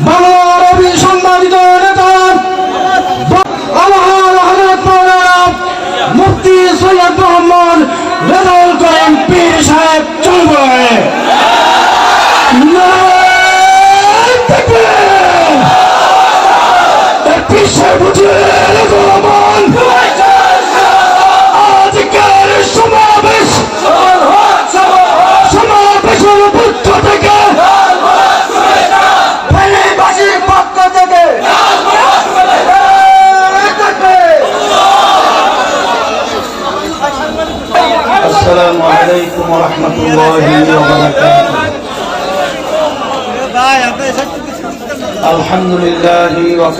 বাংলার لله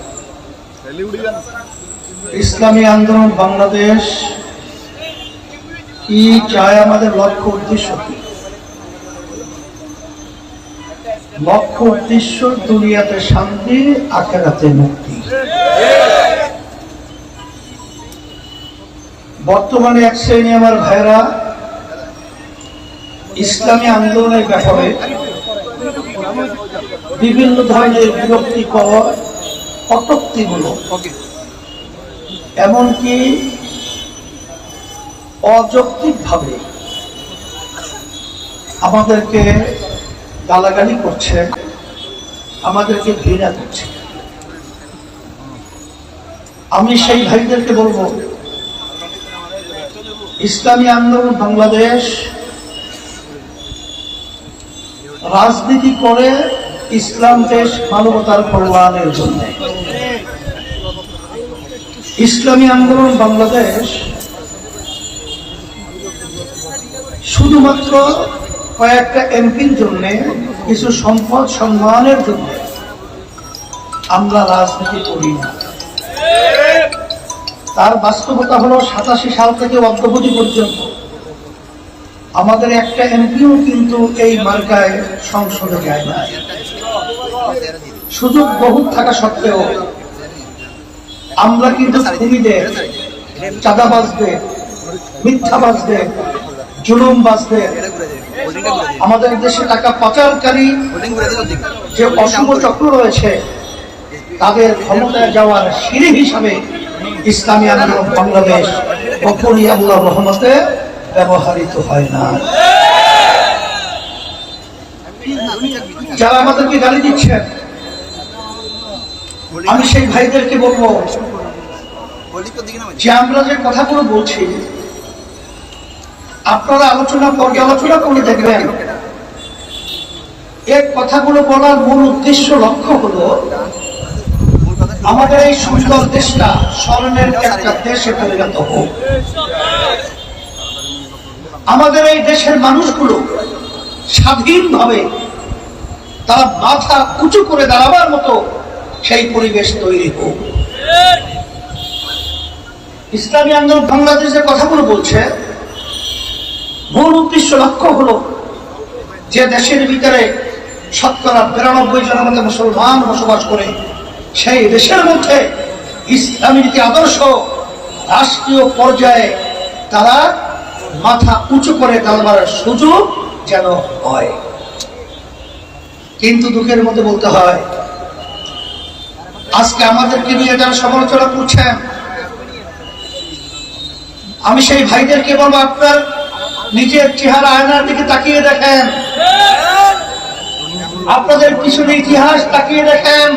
ইসলামী আন্দোলন বাংলাদেশ, কি চায় আমাদের লক্ষ্য উদ্দেশ্য কি? লক্ষ্য উদ্দেশ্য দুনিয়াতে শান্তি, আখেরাতে মুক্তি। বর্তমানে এক শ্রেণি আমার ভাইরা ইসলামী আন্দোলনের ব্যাপারে বিভিন্ন ধরনের বিরক্তিকর কটুক্তিগুলো এমনকি অযৌক্তিকভাবে আমাদেরকে গালাগালি করছে আমাদেরকে ঘৃণা করছে। আমি সেই ভাইদেরকে বলব ইসলামী আন্দোলন বাংলাদেশ রাজনীতি করে ইসলাম দেশ মানবতার কল্যাণের জন্য। ইসলামী আন্দোলন বাংলাদেশ শুধুমাত্র কয়েকটা এমপির জন্য, কিছু সম্পদ সম্মানের জন্য আমরা রাজনীতি করি না। তার বাস্তবতা হলো সাতাশি সাল থেকে অদ্যবধি পর্যন্ত। আমাদের একটা এমপিও কিন্তু এই মার্কায় সংসদে যায় না সুযোগ বহুত থাকা সত্ত্বেও আমরা কিন্তু খুনিদের, চাঁদাবাজদের, মিথ্যাবাজদের, জুলুমবাজদের, আমাদের দেশে টাকা পাচারকারী যে অশুভ চক্র রয়েছে, তাদের ক্ষমতায় যাওয়ার সিঁড়ি হিসাবে ইসলামী আন্দোলন বাংলাদেশ আল্লাহ রহমতে ব্যবহৃত হয় না। যারা আমাদেরকে গালি দিচ্ছেন আমি সেই ভাইদেরকে বলব যে আমরা যে কথাগুলো বলছি আপনারা আলোচনা পর্যালোচনা করে দেখবেন। এই কথাগুলো বলার মূল উদ্দেশ্য লক্ষ্য হলো আমাদের এই সুন্দর দেশটা স্মরণের একটা দেশে পরিণত হোক। আমাদের এই দেশের মানুষগুলো স্বাধীনভাবে তারা মাথা উঁচু করে দাঁড়াবার মতো সেই পরিবেশ তৈরি হোক। ইসলামী আন্দোলন বাংলাদেশের কথাগুলো বলছে, মূল উদ্দেশ্য লক্ষ্য হলো যে দেশের ভিতরে শতকরা বিরানব্বই জনের মধ্যে মুসলমান বসবাস করে, সেই দেশের মধ্যে ইসলামী নীতি আদর্শ, রাষ্ট্রীয় পর্যায়ে তারা মাথা উঁচু করে দাঁড়াবার সুযোগ যেন হয়। কিন্তু দুঃখের মধ্যে বলতে হয় আজকে আমাদেরকে নিয়ে যারা সমালোচনা করছেন, আমি সেই ভাইদেরকে বলব, আপনার নিজের চেহারা আয়নার দিকে তাকিয়ে দেখেন। আপনাদের পিছনে ইতিহাস তাকিয়ে দেখেন।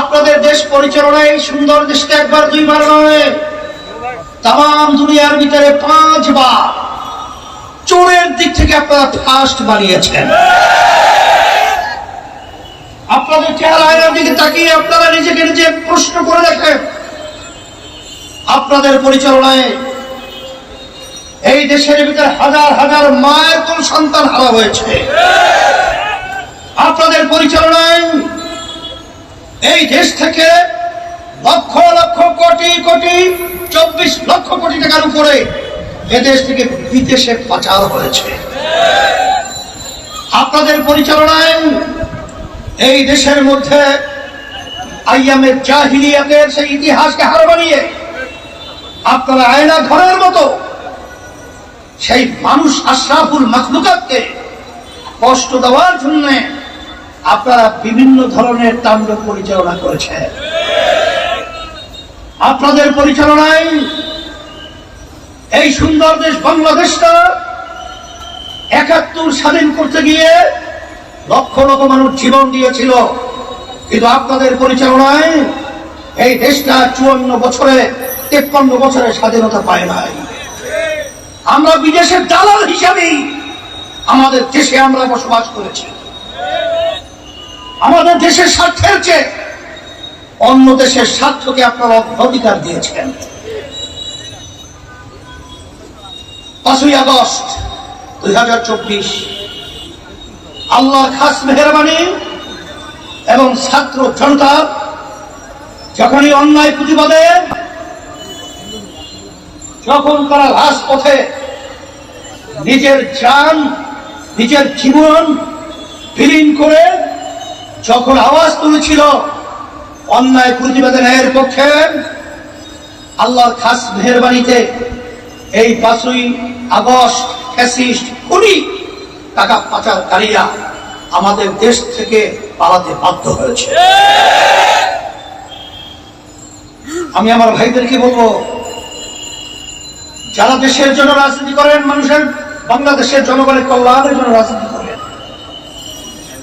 আপনাদের দেশ পরিচালনায় সুন্দর দেশটা একবার, দুইবার নয়। তাম দুনিয়ার ভিতরে পাঁচবার, চোরের দিক থেকে আপনারা ফার্স্ট বানিয়েছেন। আপনাদের চেহারা দিকে তাকিয়ে আপনারা নিজেকে নিজে প্রশ্ন করে দেখেন। আপনাদের পরিচালনায় এই দেশের ভিতরে হাজার হাজার মায়ের কোন সন্তান হারা হয়েছে? আপনাদের পরিচালনায় এই দেশ থেকে লক্ষ লক্ষ কোটি কোটি, চব্বিশ লক্ষ কোটি টাকার উপরে এদেশ থেকে বিদেশে পাচার হয়েছে। আপনাদের পরিচালনায় এই দেশের মধ্যে আইয়ামের জাহিলিয়াতের সেই ইতিহাসকে হার বানিয়ে আপনারা আয়না ঘরের মতো সেই মানুষ আশরাফুল মখলুকাতকে কষ্ট দেওয়ার জন্য আপনারা বিভিন্ন ধরনের তাণ্ডব পরিচালনা করেছেন। আপনাদের পরিচালনায় এই সুন্দর দেশ বাংলাদেশটা একাত্তর স্বাধীন করতে গিয়ে লক্ষ লক্ষ মানুষ জীবন দিয়েছিল। কিন্তু আপনাদের পরিচালনায় এই দেশটা চুয়ান্ন বছরে, তেপ্পান্ন বছরে স্বাধীনতা পায় নাই। আমরা বিদেশের দালাল হিসাবেই আমাদের দেশে আমরা বসবাস করেছি। আমাদের দেশের স্বার্থের চেয়ে অন্য দেশের স্বার্থকে আপনারা অধিকার দিয়েছেন। পাঁচই আগস্ট দুই হাজার চব্বিশ আল্লাহ খাস মেহরবানি এবং ছাত্র জনতা যখনই অন্যায় প্রতিবাদে, যখন তারা রাজপথে নিজের যান, নিজের জীবন বিলীন করে যখন আওয়াজ তুলেছিল অন্যায় প্রতিবাদে ন্যায়ের পক্ষে, আল্লাহর খাস মেহরবানিতে এই পাঁচই আগস্ট ফ্যাসিস্ট খুনি টাকা পাচারকারীরা আমাদের দেশ থেকে পালাতে বাধ্য হয়েছে। আমি আমার ভাইদেরকে বলব, যারা দেশের জন্য রাজনীতি করেন, মানুষের বাংলাদেশের জনগণের কল্যাণের জন্য রাজনীতি করেন,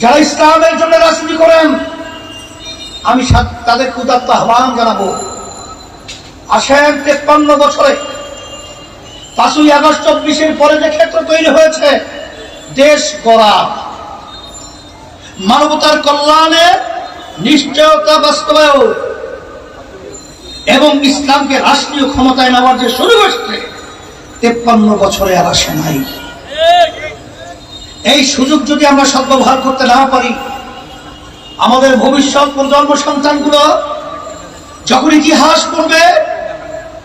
যারা ইসলামের জন্য রাজনীতি করেন, আমি তাদের উদাত্ত আহ্বান জানাব। আসেন তেপ্পান্ন বছরে পাঁচই আগস্ট চব্বিশের পরে যে ক্ষেত্র তৈরি হয়েছে দেশ করা। মানবতার কল্যাণে নিশ্চয়তা বাস্তবায়ন এবং ইসলামকে রাষ্ট্রীয় ক্ষমতায় নেওয়ার যে শুরু হয়েছে তেপ্পান্ন বছরে আর আসে নাই। এই সুযোগ যদি আমরা সদ্ব্যবহার করতে না পারি, আমাদের ভবিষ্যৎ প্রজন্ম সন্তানগুলো যখন ইতিহাস পড়বে,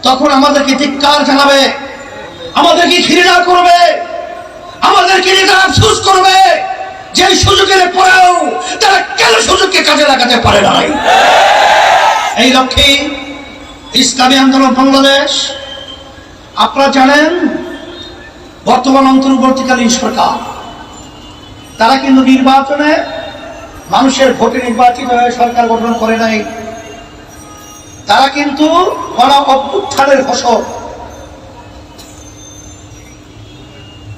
তখন আমাদেরকে ধিক্কার জানাবে, আমাদেরকে ঘৃণা করবে। আমাদেরকে নিয়ে আফসোস করবে। যে সুযোগের পরেও তারা কেন সুযোগকে কাজে লাগাতে পারে নাই? এই লক্ষ্যে ইসলামী আন্দোলন বাংলাদেশ, আপনারা জানেন, বর্তমান অন্তর্বর্তীকালীন সরকার। তারা কিন্তু নির্বাচনে মানুষের ভোটে নির্বাচিত হয়ে সরকার গঠন করে নাই। তারা কিন্তু গণ অভ্যুত্থানের ফসল।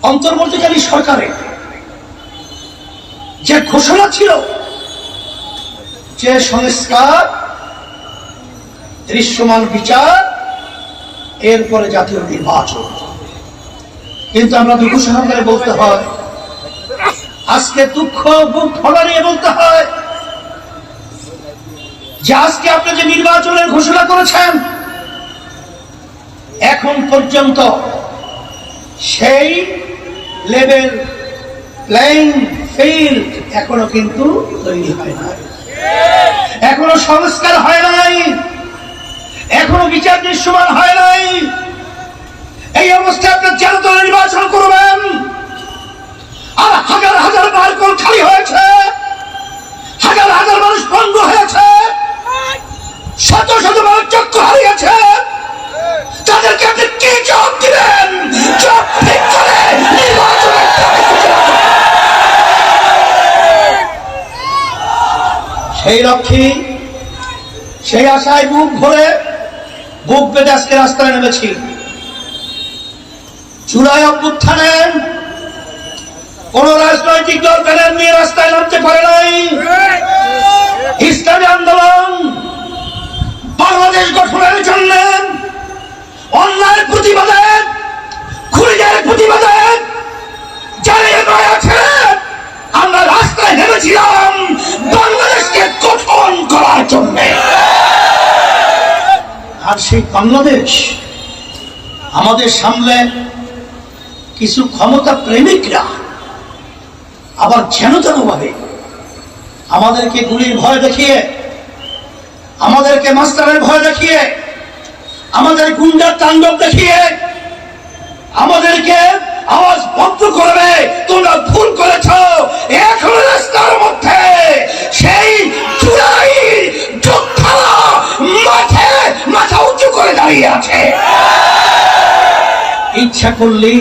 অন্তর্বর্তীকালীন সরকারে যে ঘোষণা ছিল যে সংস্কার, দৃশ্যমান বিচার, এরপরে জাতীয় নির্বাচন। কিন্তু আমরা দুঃখ সহকারে বলতে হয়, আজকে দুঃখ বুক ফলা নিয়ে বলতে হয় যে আজকে আপনি যে নির্বাচনের ঘোষণা করেছেন, এখন পর্যন্ত সেই লেভেল প্লেইং ফিল্ড এখনও কিন্তু তৈরি হয় নাই এখনও সংস্কার হয় নাই। এখনও বিচার দৃশ্যমান হয় নাই। এই অবস্থায় আপনি জাতীয় নির্বাচন করবেন, আর হাজার হাজার বারকল খালি হয়েছে, হাজার হাজার মানুষ বন্ধ হয়েছে, শত শত মানুষ চক্ষু হারিয়েছে। তাদেরকে আপনি কি জবাব সেই লক্ষ্যে সেই আশায় বুক ভরে, বুক বেঁধে আজকে রাস্তায় নেমেছি। জুলাই অভ্যুত্থানে কোন রাজনৈতিক দল প্যানেল নিয়ে রাস্তায় নামতে পারে নাই। ইসলামী আন্দোলন বাংলাদেশ গঠনের জন্য অন্যায়ের প্রতিবাদে খুলিদের প্রতিবাদে নয় আছে। আমরা রাস্তায় নেমেছিলাম বাংলাদেশকে গঠন করার জন্য। আর সেই বাংলাদেশ আমাদের সামনে কিছু ক্ষমতা প্রেমিকরা আবার যেন ভাবে আমাদেরকে গুলির ভয় দেখিয়ে, আমাদেরকে মাস্টারের ভয় দেখিয়ে, আমাদের গুন্ডার তাণ্ডব দেখিয়ে, আমাদেরকে আওয়াজ বন্ধ করবে। তোমরা ভুল করেছ। এখন রাস্তার মধ্যে সেই যোদ্ধারা মাঠে মাথা উঁচু করে দাঁড়িয়ে আছে। ইচ্ছা করলেই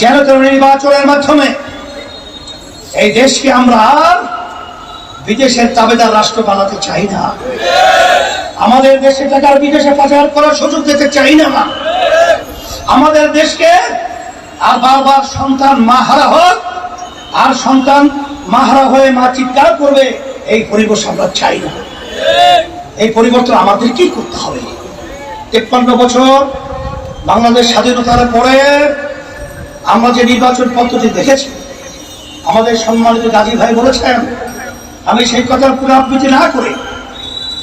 যেন তেন নির্বাচনের মাধ্যমে এই দেশকে আমরা বিদেশের তাবেদার রাষ্ট্র বানাতে চাই না। আমাদের দেশে টাকার বিদেশে পাচার করার সুযোগ দিতে চাই না। আমাদের দেশকে আর বারবার সন্তান মা হারা হোক, আর সন্তান মাহারা হয়ে মা চিৎকার করবে, এই পরিবেশ আমরা চাই না। এই পরিবর্তন আমাদেরকেই করতে হবে? তেপ্পান্ন বছর বাংলাদেশ স্বাধীনতার পরে আমরা যে নির্বাচন পদ্ধতি দেখেছি, আমাদের সম্মানিত গাজী ভাই বলেছেন, আমি সেই কথার পুনরাবৃত্তি না করে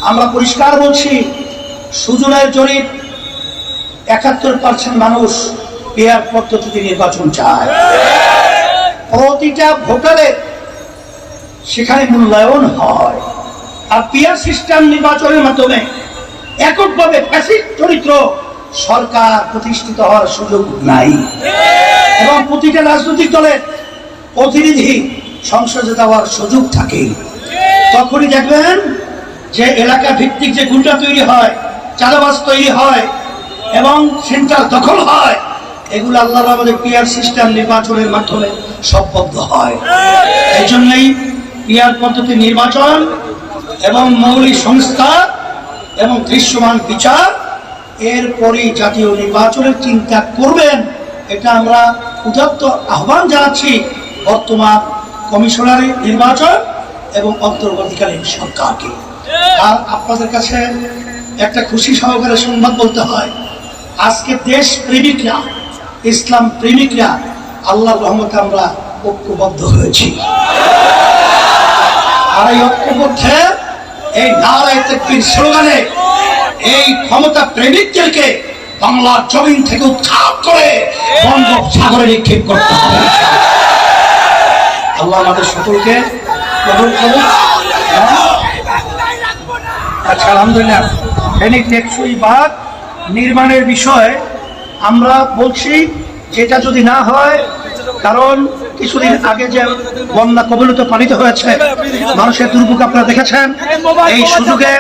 আমরা পরিষ্কার বলছি, সুজনের জরিপ একাত্তর পার্সেন্ট মানুষ পেয়ার পদ্ধতিতে নির্বাচন চায়। প্রতিটা ভোটারের সেখানে মূল্যায়ন হয়। আর পিয়ার সিস্টেম নির্বাচনের মাধ্যমে এককভাবে ফ্যাসিস্ট চরিত্র সরকার প্রতিষ্ঠিত হওয়ার সুযোগ নাই। এবং প্রতিটা রাজনৈতিক দলের প্রতিনিধি সংসদে দেওয়ার সুযোগ থাকে। তখনই দেখবেন যে এলাকা ভিত্তিক যে গুন্ডা তৈরি হয় চালাবাস তৈরি হয় এবং সেন্টার দখল হয়, এগুলো আল্লাহ আমাদের পিয়ার সিস্টেম নির্বাচনের মাধ্যমে সম্পন্ন হয়। এই জন্যই পিয়ার পদ্ধতি নির্বাচন এবং মৌলিক সংস্থা এবং দৃশ্যমান বিচার, এরপরই জাতীয় নির্বাচনের চিন্তা করবেন। এটা আমরা উদাত্ত আহ্বান জানাচ্ছি বর্তমান কমিশনারি নির্বাচন এবং অন্তর্বর্তীকালীন সরকারকে। আর আপনাদের কাছে একটা খুশি সহকারে সংবাদ বলতে হয় আজকে দেশ প্রেমিকরা, ইসলাম প্রেমিকরা আল্লাহ রহমতে আমরা ঐক্যবদ্ধ হয়েছি। আর এই ঐক্যবদ্ধে, এই নারায় স্লোগানে এই ক্ষমতা প্রেমিকদেরকে বাংলার জমিন থেকে উৎখাত করে বঙ্গোপসাগরে নিক্ষেপ করতে হবে। আল্লাহ আমাদের সকলকে কবুল করুন? আচ্ছা আলহামদুলিল্লাহ। টেকসই বাঁধ নির্মাণের বিষয়ে আমরা বলছি, যেটা যদি না হয়, কারণ কিছুদিন আগে যে বন্যা কবলিত পালিত হয়েছে, মানুষের দুর্ভোগ আপনারা দেখেছেন। এই সুযোগে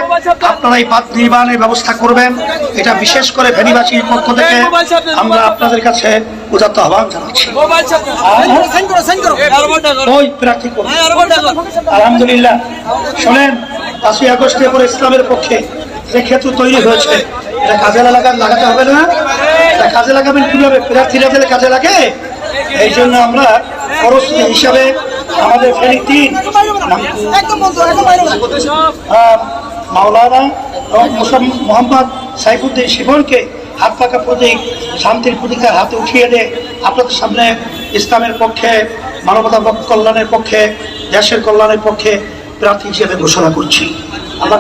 আপনারা এই পাত নির্মাণের ব্যবস্থা করবেন। এটা বিশেষ করে ফেনীবাসীর পক্ষ থেকে আমরা আপনাদের কাছে উদাত্ত আহ্বান জানাচ্ছি। আলহামদুলিল্লাহ। শোনেন, পাঁচই আগস্টের পরে ইসলামের পক্ষে যে ক্ষেত্র তৈরি হয়েছে এটা কাজে লাগান লাগাতে হবে না। এটা কাজে লাগাবেন কীভাবে? প্রার্থীরা দিলে কাজে লাগে? এই জন্য আমরা প্রস্তুতি হিসাবে আমাদের ফেরি তিন মাওলানা মোহাম্মদ সাইফুদ্দিন শিবনকে হাত পাকা প্রতীক শান্তির প্রতীকের হাতে উঠিয়ে দে আপনাদের সামনে ইসলামের পক্ষে মানবতা কল্যাণের পক্ষে দেশের কল্যাণের পক্ষে প্রার্থী হিসেবে ঘোষণা করছি।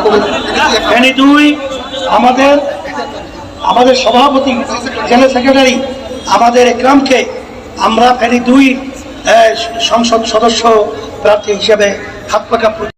করুন। দুই আমাদের আমাদের সভাপতি জেলা সেক্রেটারি, আমাদের একরামকে আমরা ফেরি দুই সংসদ সদস্য প্রার্থী হিসেবে হাত পাকা